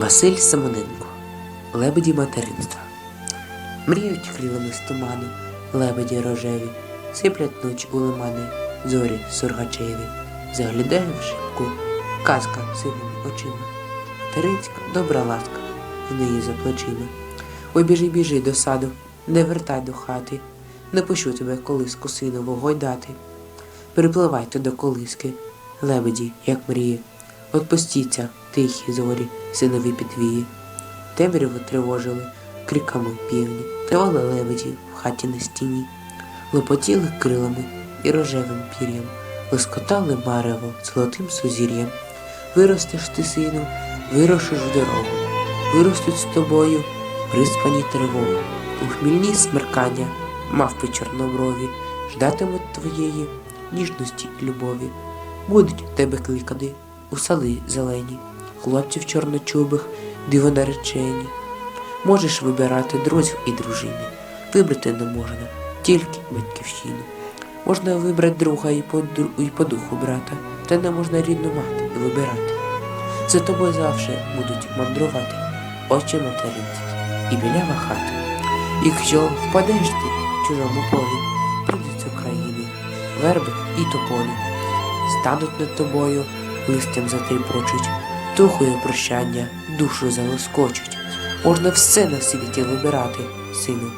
Василь Самоненко Лебеді материнства. Мріють крилами з туману, лебеді рожеві, сиплять ноч у лимани, зорі сургачеві, заглядає в шибку, казка сивими очима. Материнська добра ласка в неї за плечима. Ой, біжи, біжи до саду, не вертай до хати, не пущу тебе колиску синову гойдати. Припливайте до колиски, лебеді, як мрії, Отпустіться, тихі зорі, синові підвії. Темряву тривожили криками півні, тривали лебеді в хаті на стіні, лопотіли крилами і рожевим пір'ям, лоскотали марево золотим сузір'ям. Виростеш ти, сину, вирушиш в дорогу, виростуть з тобою приспані тривоги, у хмільні смеркання, мавпи чорноброві, ждатимуть твоєї ніжності і любові. Будуть тебе кликати у сали зелені, хлопців чорночубих, диво наречені. Можеш вибирати друзів і дружини, вибрати не можна, тільки батьківщину. Можна вибрати друга і по, і по духу брата, та не можна рідну мати і вибирати. За тобою завжди будуть мандрувати очі материнські і білява хата. Якщо впадеш ти в чужому полі, прийдуть з України, верби і тополі, стануть над тобою, листям затріпочуть, духою прощання, душу залоскочуть. Можна все на світі вибирати, сину.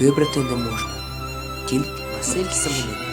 Вибрати не можна. Тільки Василь Семененко.